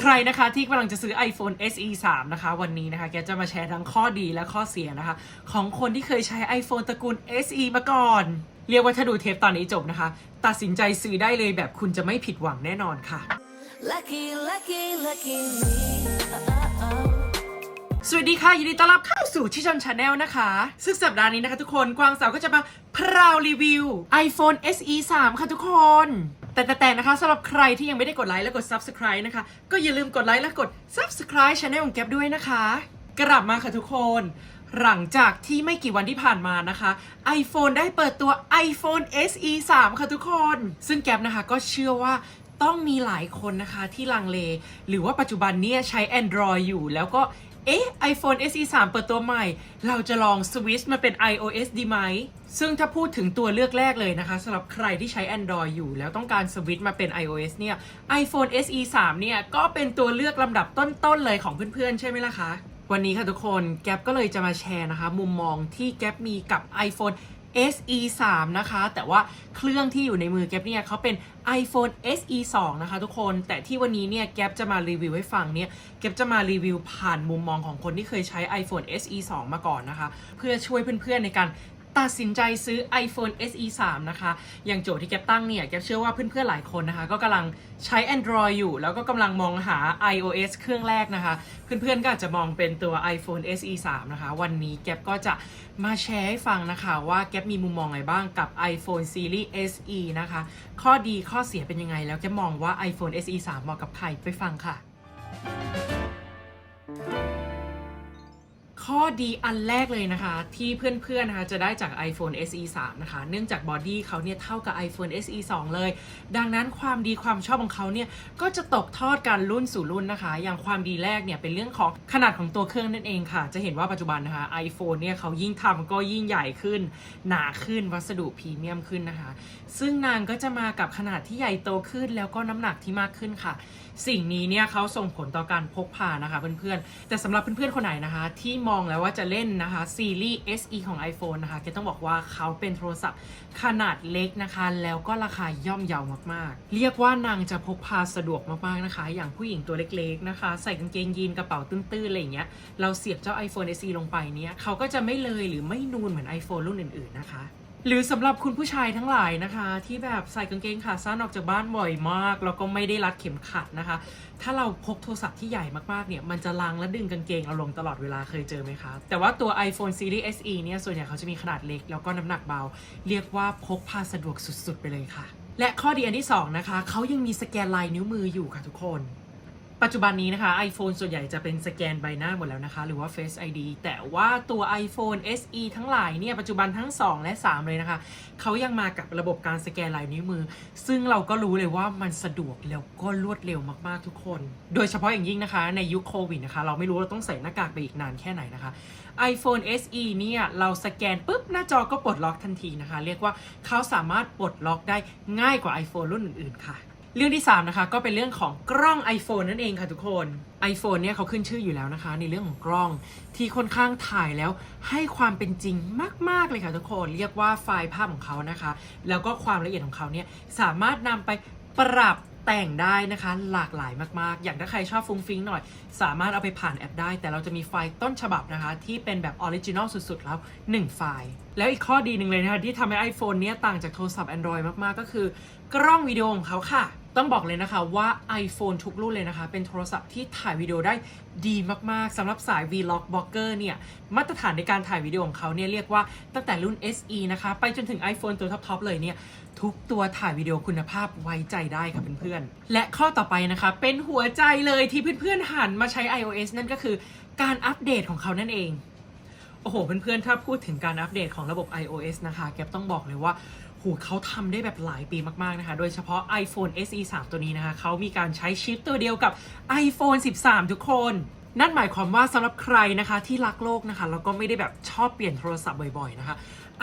ใครนะคะที่กำลังจะซื้อ iPhone SE 3 นะคะ วันนี้นะคะ แกจะมาแชร์ทั้งข้อดีและข้อเสียนะคะ ของคนที่เคยใช้ iPhone ตระกูล SE มาก่อน เรียกว่าถ้าดูเทปตอนนี้จบนะคะ ตัดสินใจซื้อได้เลยแบบคุณจะไม่ผิดหวังแน่นอนค่ะ Lucky, lucky, lucky me. Uh-oh. สวัสดีค่ะ ยินดีต้อนรับเข้าสู่ชิชอนชาแนลนะคะ ซึ่งสัปดาห์นี้นะคะทุกคนกวางสาวก็จะมาพราวรีวิว iPhone SE 3 ค่ะทุกคน แต่แต่แต่นะคะสำหรับใครที่ยังไม่ได้กดไลค์และกด Subscribe นะคะ ก็อย่าลืมกดไลค์และกด Subscribe ช anel ของแก๊ปด้วยนะคะ กลับมาค่ะทุกคน หลังจากที่ไม่กี่วันที่ผ่านมานะคะ iPhone ได้เปิดตัว iPhone SE 3 ค่ะทุกคน ซึ่งแก๊ปนะคะก็เชื่อว่าต้องมีหลายคนนะคะที่ลังเล หรือว่าปัจจุบันเนี่ยใช้ Android อยู่แล้วก็ เอ๊ะ iPhone SE 3 เปิดตัวใหม่ เราจะลองสวิตช์มาเป็น iOS ดีไหม ซึ่งถ้าพูดถึงตัวเลือกแรกเลยนะคะสำหรับใครที่ใช้ Android อยู่ แล้วต้องการสวิตช์มาเป็น iOS เนี่ย iPhone SE 3 เนี่ย ก็เป็นตัวเลือกลำดับต้น ๆ เลยของเพื่อน ๆ ใช่ไหมล่ะคะ วันนี้ค่ะทุกคน แก๊ปก็เลยจะมาแชร์นะคะ มุมมองที่แก๊ปมีกับ iPhone SE 3นะคะ แต่ว่าเครื่องที่อยู่ในมือแก๊ปเนี่ยเขาเป็น iPhone SE 2นะคะทุกคน แต่ที่วันนี้เนี่ยแก๊ปจะมารีวิวให้ฟังเนี่ยแก๊ปจะมารีวิวผ่านมุมมองของคนที่เคยใช้ iPhone SE 2มาก่อนนะคะ เพื่อช่วยเพื่อนๆในการ ตัดสินใจซื้อ iPhone SE 3 นะคะ อย่างโจทย์ที่แกตั้งเนี่ยแกเชื่อว่าเพื่อนๆหลายคนนะคะ ก็กำลังใช้ Android อยู่ แล้วก็กำลังมองหา iOS เครื่องแรกนะคะ เพื่อนๆก็อาจจะมองเป็นตัว iPhone SE 3 นะคะ วันนี้แกก็จะมาแชร์ให้ฟังนะคะว่าแกมีมุมมองอะไงบ้างกับ iPhone Series SE นะคะ ข้อดีข้อเสียเป็นยังไง แล้วแกมองว่า iPhone SE 3 เหมาะกับใครไปฟังค่ะ ข้อดีอันแรกเลยนะคะ ที่เพื่อนๆนะคะจะได้จาก iPhone SE 3 นะคะ เนื่องจากบอดี้เขาเนี่ยเท่ากับ iPhone SE 2 เลย ดังนั้นความดีความชอบของเขาเนี่ย ก็จะตกทอดกันรุ่นสู่รุ่นนะคะ อย่างความดีแรกเนี่ย เป็นเรื่องของขนาดของตัวเครื่องนั่นเองค่ะ จะเห็นว่าปัจจุบันนะคะ iPhone เนี่ยเขายิ่งทำก็ยิ่งใหญ่ขึ้น หนาขึ้นวัสดุพรีเมียมขึ้นนะคะ ซึ่งนางก็จะมากับขนาดที่ใหญ่โตขึ้น แล้วก็น้ำหนักที่มากขึ้นค่ะ สิ่งนี้เนี่ยเขาส่งผลต่อการพกพานะคะเพื่อนๆแต่สำหรับเพื่อนๆคนไหนนะคะที่มองแล้วว่าจะเล่นนะคะซีรีส์ SE ของ iPhone นะคะเกต้องบอกว่าเขาเป็นโทรศัพท์ขนาดเล็กนะคะ แล้วก็ราคาย่อมเยาวมากๆ เรียกว่านางจะพกพาสะดวกมากๆนะคะ อย่างผู้หญิงตัวเล็กๆนะคะ ใส่กางเกงยีนกระเป๋าตื้นๆอะไรเงี้ยเราเสียบเจ้า iPhone SE ลงไปเนี่ยเขาก็จะไม่เลยหรือไม่นูนเหมือน iPhone รุ่นอื่นๆนะคะ หรือสำหรับคุณผู้ชายทั้งหลายนะคะ ที่แบบใส่กางเกงขาสั้นออกจากบ้านบ่อยมาก แล้วก็ไม่ได้รัดเข็มขัดนะคะ ถ้าเราพกโทรศัพท์ที่ใหญ่มากๆเนี่ยมันจะลังและดึงกางเกงเราลงตลอดเวลาเคยเจอไหมคะ แต่ว่าตัว iPhone Series SE เนี่ยส่วนใหญ่เขาจะมีขนาดเล็ก แล้วก็น้ำหนักเบา เรียกว่าพกพาสะดวกสุดๆ ไปเลยค่ะ และข้อดีอันที่สองนะคะเขายังมีสแกนลายนิ้วมืออยู่ค่ะทุกคน ปัจจุบันนี้นะคะ iPhone ส่วนใหญ่จะเป็นสแกนใบหน้าหมดแล้วนะคะ หรือว่า Face ID แต่ว่าตัว iPhone SE ทั้งหลายเนี่ยปัจจุบันทั้ง 2 และ 3 เลยนะคะ เขายังมากับระบบการสแกนลายนิ้วมือ ซึ่งเราก็รู้เลยว่ามันสะดวกแล้วก็รวดเร็วมากๆทุกคน โดยเฉพาะอย่างยิ่งนะคะในยุคโควิดนะคะ เราไม่รู้เราต้องใส่หน้ากากไปอีกนานแค่ไหนนะคะ iPhone SE เนี่ยเราสแกนปุ๊บหน้าจอก็ปลดล็อกทันทีนะคะ เรียกว่าเขาสามารถปลดล็อกได้ง่ายกว่า iPhone รุ่นอื่นๆค่ะ เรื่องที่ 3 นะคะก็เป็นเรื่องของกล้อง iPhone นั่นเองค่ะทุกคน iPhone เนี่ยเขาขึ้นชื่ออยู่แล้วนะคะ ในเรื่องของกล้องที่ค่อนข้างถ่ายแล้วให้ความเป็นจริงมาก ๆ เลยค่ะทุกคน เรียกว่าไฟล์ภาพของเขานะคะ แล้วก็ความละเอียดของเขาเนี่ยสามารถนำไปปรับแต่งได้นะคะหลากหลายมากๆ อย่างถ้าใครชอบฟุ้งฟิ้งหน่อย สามารถเอาไปผ่านแอปได้ แต่เราจะมีไฟล์ต้นฉบับนะคะ ที่เป็นแบบออริจินอลสุดๆ แล้ว 1 ไฟล์ แล้วอีกข้อดีหนึ่งเลยนะคะ ที่ทำให้ iPhone เนี่ยต่างจากโทรศัพท์ Android มากๆ ก็คือ กล้องวิดีโอของเขาค่ะ ต้องบอกเลยนะคะว่า iPhone ทุกรุ่นเลยนะคะ เป็นโทรศัพท์ที่ถ่ายวิดีโอได้ดีมากๆสำหรับสาย Vlog Blogger เนี่ยมาตรฐานในการถ่ายวิดีโอของเขาเนี่ยเรียกว่าตั้งแต่รุ่น SE นะคะ ไปจนถึง iPhone ตัวท็อปๆเลยเนี่ยทุกตัวถ่ายวิดีโอคุณภาพไว้ใจได้ค่ะเพื่อนๆ และข้อต่อไปนะคะ เป็นหัวใจเลยที่เพื่อนๆหันมาใช้ iOS นั่นก็คือการอัปเดตของเขานั่นเอง โอ้โห เพื่อนๆ ถ้าพูดถึงการอัปเดตของระบบ iOS นะคะแกปต้องบอกเลยว่าโหเขาทำได้แบบหลายปีมากๆนะคะ โดยเฉพาะ iPhone SE 3 ตัวนี้นะคะเขามีการใช้ชิปตัวเดียวกับ iPhone 13 ทุกคน นั่นหมายความว่าสำหรับใครนะคะที่รักโลกนะคะแล้วก็ไม่ได้แบบชอบเปลี่ยนโทรศัพท์บ่อยๆนะคะ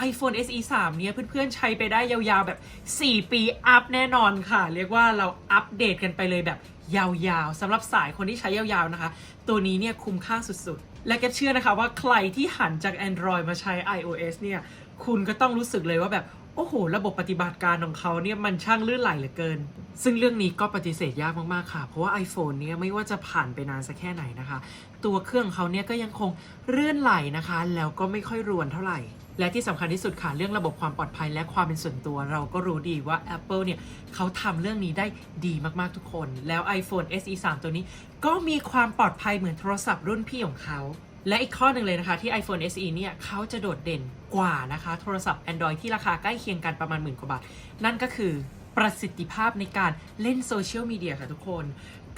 iPhone SE 3 เนี่ยเพื่อนๆ ใช้ไปได้ยาวๆ แบบ 4 ปีอัพแน่นอนค่ะ เรียกว่าเราอัปเดตกันไปเลยแบบยาวๆสำหรับสายคนที่ใช้ยาวๆนะคะ ตัวนี้เนี่ยคุ้มค่าสุดๆ และแกเชื่อนะคะว่าใครที่หันจาก Android มาใช้ iOS เนี่ย คุณก็ต้องรู้สึกเลยว่าแบบ โอ้โห ระบบปฏิบัติการของเขาเนี่ย มันช่างลื่นไหลเหลือเกิน ซึ่งเรื่องนี้ก็ปฏิเสธยากมาก ๆ ค่ะ เพราะว่า iPhone เนี่ย ไม่ว่าจะผ่านไปนานสักแค่ไหนนะคะ ตัวเครื่องของเขาเนี่ยก็ยังคงเลื่อนไหลนะคะ แล้วก็ไม่ค่อยรวนเท่าไหร่ และที่สำคัญที่สุดค่ะเรื่องระบบความปลอดภัยและความเป็นส่วนตัว เราก็รู้ดีว่า Apple เนี่ยเขาทำเรื่องนี้ได้ดีมากๆทุกคน แล้ว iPhone SE 3 ตัวนี้ ก็มีความปลอดภัยเหมือนโทรศัพท์รุ่นพี่ของเขา และอีกข้อหนึ่งเลยนะคะที่ iPhone SE เนี่ยเขาจะโดดเด่นกว่านะคะ โทรศัพท์ Android ที่ราคาใกล้เคียงกันประมาณหมื่นกว่าบาท นั่นก็คือประสิทธิภาพในการเล่นโซเชียลมีเดียค่ะทุกคน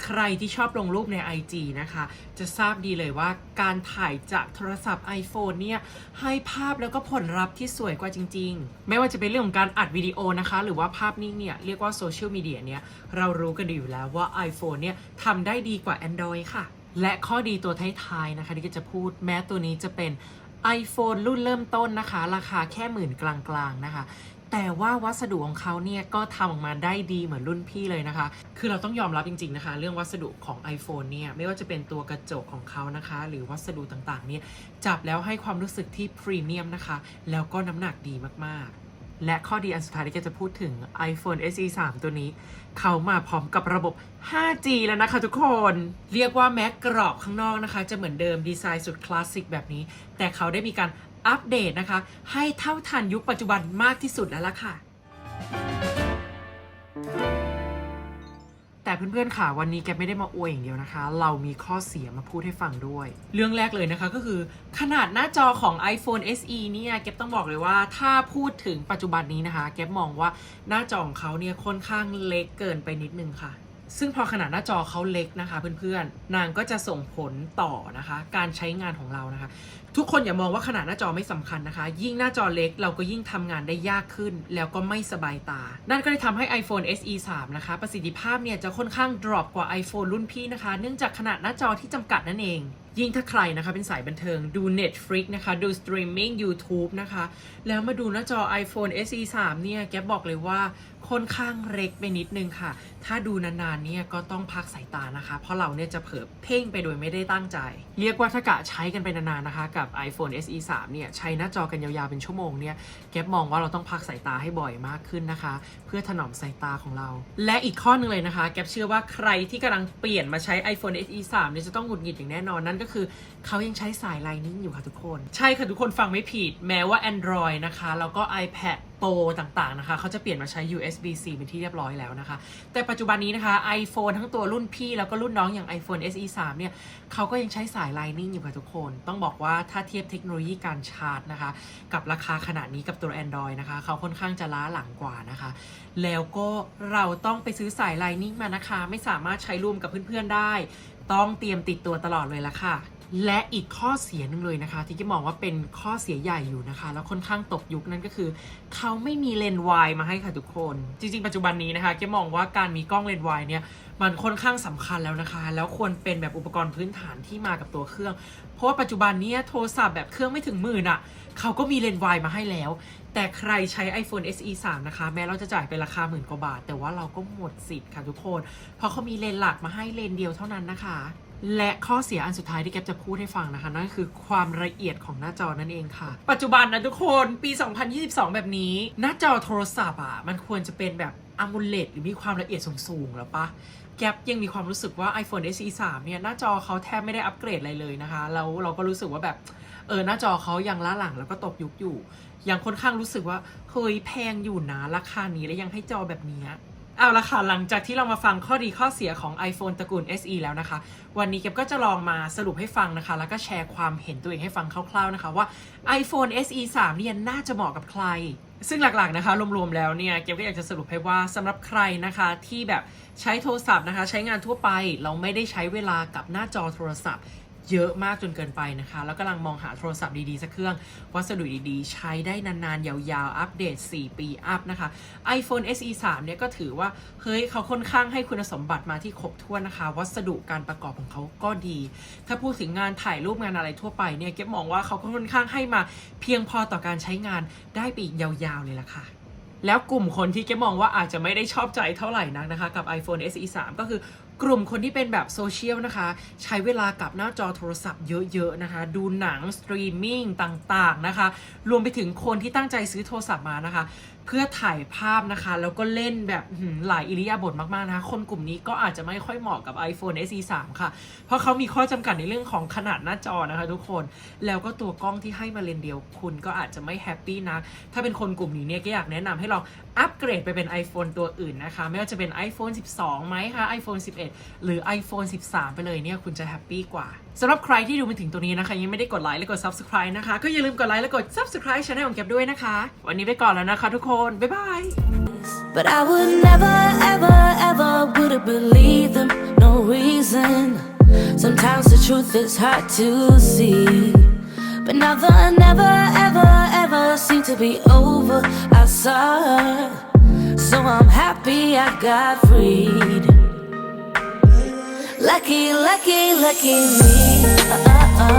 ใครที่ชอบลงรูปใน IG นะคะ จะทราบดีเลยว่าการถ่ายจากโทรศัพท์ iPhone เนี่ย ให้ภาพแล้วก็ผลลัพธ์ที่สวยกว่าจริง ๆ ไม่ว่าจะเป็นเรื่องของการอัดวิดีโอนะคะ หรือว่าภาพนิ่งเนี่ย เรียกว่าโซเชียลมีเดียเนี่ย เรารู้กันดีอยู่แล้วว่า iPhone เนี่ยทำได้ดีกว่า Android ค่ะ และข้อดีตัวท้ายๆนะคะที่จะพูดแม้ตัวนี้จะเป็น iPhone รุ่นเริ่มต้นนะคะ ราคาแค่หมื่นกลางๆนะคะ แต่ว่าวัสดุของเขาเนี่ยก็ทำออกมาได้ดีเหมือนรุ่นพี่เลยนะคะ คือเราต้องยอมรับจริงๆนะคะ เรื่องวัสดุของ iPhone เนี่ยไม่ว่าจะเป็นตัวกระจกของเขานะคะ หรือวัสดุต่างๆเนี่ยจับแล้วให้ความรู้สึกที่พรีเมียมนะคะ แล้วก็น้ำหนักดีมากๆและข้อดีอันสุดท้ายที่จะพูดถึง iPhone SE 3 ตัวนี้ เขามาพร้อมกับระบบ 5G แล้วนะคะทุกคน เรียกว่าแม้กรอบข้างนอกนะคะ จะเหมือนเดิมดีไซน์สุดคลาสสิกแบบนี้ แต่เขาได้มีการ อัปเดตนะคะ ให้เท่าทันยุคปัจจุบันมากที่สุดแล้วล่ะค่ะ แต่เพื่อนๆค่ะวันนี้แกไม่ได้มาอวยอย่างเดียวนะคะ เรามีข้อเสียมาพูดให้ฟังด้วย เรื่องแรกเลยนะคะก็คือขนาดหน้าจอของ iPhone SE เนี่ยเก็บต้องบอกเลยว่าถ้าพูดถึงปัจจุบันนี้นะคะเก็บมองว่าหน้าจอของเขาเนี่ยค่อนข้างเล็กเกินไปนิดนึงค่ะ ซึ่งพอขนาดหน้าจอเขาเล็กนะคะเพื่อนๆ นางก็จะส่งผลต่อนะคะ การใช้งานของเรานะคะ ทุกคนอย่ามองว่าขนาดหน้าจอไม่สำคัญนะคะ ยิ่งหน้าจอเล็กเราก็ยิ่งทำงานได้ยากขึ้น แล้วก็ไม่สบายตา นั่นก็เลยทำให้ iPhone SE 3 นะคะ ประสิทธิภาพเนี่ยจะค่อนข้างดรอปกว่า iPhone รุ่นพี่นะคะ เนื่องจากขนาดหน้าจอที่จำกัดนั่นเอง ยิ่งถ้าใครนะคะเป็นสายบันเทิงดู Netflix นะคะ ดูสตรีมมิ่ง YouTube นะคะ แล้วมาดูหน้าจอ iPhone SE 3 เนี่ย แกบอกเลยว่าค่อนข้างเล็กไปนิดนึงค่ะ ถ้าดูนานๆเนี่ยก็ต้องพักสายตานะคะ เพราะเราเนี่ยจะเผลอเพ่งไปโดยไม่ได้ตั้งใจ เรียกว่าถ้ากะใช้กันไปนานๆนะคะ กับ iPhone SE 3 เนี่ย ใช้หน้าจอกันยาวๆเป็นชั่วโมงเนี่ย แกมองว่าเราต้องพักสายตาให้บ่อยมากขึ้นนะคะ เพื่อถนอมสายตาของเรา และอีกข้อหนึงเลยนะคะ แกเชื่อว่าใครที่กำลังเปลี่ยนมาใช้ iPhone SE 3 เนี่ยจะต้องหงุดหงิดอย่างแน่นอนนั่นก็คือเขายังใช้สาย Lightning อยู่ค่ะทุกคน ใช่ค่ะทุกคนฟังไม่ผิด แม้ว่า Android นะคะ แล้วก็ iPad Pro ต่างๆ นะคะ เขาจะเปลี่ยนมาใช้ USB-C เป็นที่เรียบร้อยแล้วนะคะ แต่ปัจจุบันนี้นะคะ iPhone ทั้งตัวรุ่นพี่ แล้วก็รุ่นน้องอย่าง iPhone SE 3 เนี่ยเขาก็ยังใช้สาย Lightning อยู่ค่ะทุกคน ต้องบอกว่าถ้าเทียบเทคโนโลยีการชาร์จนะคะ กับราคาขนาดนี้กับตัว Android นะคะ เขาค่อนข้างจะล้าหลังกว่านะคะ แล้วก็เราต้องไปซื้อสาย Lightning มานะคะ ไม่สามารถใช้ร่วมกับเพื่อนๆได้ ต้องเตรียมติดตัวตลอดเลยละค่ะ และอีกข้อเสียหนึ่งเลยนะคะ ที่กิ๊มองว่าเป็นข้อเสียใหญ่อยู่นะคะ แล้วค่อนข้างตกยุคนั่นก็คือ เขาไม่มีเลนส์วายมาให้ค่ะทุกคน จริง ๆ ปัจจุบันนี้นะคะกิ๊มองว่าการมีกล้องเลนส์วายเนี่ยมันค่อนข้างสำคัญแล้วนะคะ แล้วควรเป็นแบบอุปกรณ์พื้นฐานที่มากับตัวเครื่อง เพราะว่าปัจจุบันนี้โทรศัพท์แบบเครื่องไม่ถึงหมื่นอะ่ะ เขาก็มีเลนส์วายมาให้แล้ว แต่ใครใช้ iPhone SE 3 นะคะ แม้เราจะจ่ายเป็นราคาหมื่นกว่าบาท แต่ว่าเราก็หมดสิทธิ์ค่ะทุกคน เพราะเขามีเลนหลักมาให้เลนเดียวเท่านั้นนะคะ และข้อเสียอันสุดท้ายที่แกจะพูดให้ฟังนะคะ นั่นก็คือความละเอียดของหน้าจอนั่นเองค่ะ ปัจจุบันนะทุกคนปี 2022 แบบนี้ หน้าจอโทรศัพท์อะมันควรจะเป็นแบบ AMOLED หรือมีความละเอียดสูงๆแล้วปะ แกปยังมีความรู้สึกว่า iPhone SE 3เนี่ยหน้าจอเขาแทบไม่ได้อัปเกรดอะไรเลยนะคะ แล้วเราก็รู้สึกว่าแบบเออหน้าจอเขายังล้าหลังแล้วก็ตกยุคอยู่ยังค่อนข้างรู้สึกว่าเฮ้ยแพงอยู่นะราคานี้แล้วยังให้จอแบบเนี้ย เอาละค่ะ หลังจากที่เรามาฟังข้อดีข้อเสียของ iPhone ตระกูล SE แล้วนะคะ วันนี้เก็บก็จะลองมาสรุปให้ฟังนะคะ แล้วก็แชร์ความเห็นตัวเองให้ฟังคร่าวๆนะคะ ว่า iPhone SE 3 เนี่ยน่าจะเหมาะกับใคร ซึ่งหลักๆนะคะ รวมๆแล้วเนี่ย เก็บก็อยากจะสรุปให้ว่าสำหรับใครนะคะที่แบบใช้โทรศัพท์นะคะ ใช้งานทั่วไปเราไม่ได้ใช้เวลากับหน้าจอโทรศัพท์ เยอะมากจนเกินไปนะคะ แล้วกำลังมองหาโทรศัพท์ดี ๆ สักเครื่อง วัสดุดีๆ ใช้ได้นาน ๆ ยาวๆ อัปเดต 4 ปีอัพนะคะ iPhone SE 3 เนี่ยก็ถือว่า เฮ้ย เขาค่อนข้างให้คุณสมบัติมาที่ครบถ้วนนะคะ วัสดุการประกอบของเขาก็ดี ถ้าพูดถึงงานถ่ายรูปงานอะไรทั่วไปเนี่ยเก็บมองว่าเขาก็ค่อนข้างให้มาเพียงพอต่อการใช้งานได้ไปอีกยาวๆ เลยล่ะค่ะแล้วกลุ่มคนที่แกมองว่าอาจจะไม่ได้ชอบใจเท่าไหร่นักนะคะ กับ iPhone SE 3 ก็คือ กลุ่มคนที่เป็นแบบโซเชียลนะคะ ใช้เวลากับหน้าจอโทรศัพท์เยอะๆนะคะ ดูหนังสตรีมมิ่งต่างๆนะคะ รวมไปถึงคนที่ตั้งใจซื้อโทรศัพท์มานะคะ เพื่อถ่ายภาพนะคะ แล้วก็เล่นแบบหลายอิริยาบถมาก ๆ นะคะ คนกลุ่มนี้ก็อาจจะไม่ค่อยเหมาะกับ iPhone SE 3ค่ะ เพราะเขามีข้อจำกัดในเรื่องของขนาดหน้าจอนะคะทุกคน แล้วก็ตัวกล้องที่ให้มาเลนเดียวคุณก็อาจจะไม่แฮปปี้นะ ถ้าเป็นคนกลุ่มนี้เนี่ยก็อยากแนะนำให้ลองอัปเกรดไปเป็น iPhone ตัวอื่นนะคะ ไม่ว่าจะเป็น iPhone 12 ไหมคะ iPhone 11 หรือ iPhone 13 ไปเลยเนี่ยคุณจะแฮปปี้กว่า สำหรับใครที่ดูมาถึงตรงนี้นะคะ ยังไม่ได้กดไลค์และกด Subscribe นะคะ ก็อย่าลืมกดไลค์และกด Subscribe ช่องของแก็บด้วยนะคะ วันนี้ไปก่อนแล้วนะคะทุกคน บ๊ายบาย But I would never, ever, ever would have believed them. No reason. Sometimes the truth is hard to see. But now the never, ever, ever seem to be over. I saw her. So I'm happy I got freed. Lucky, lucky, lucky me. Uh, uh, uh.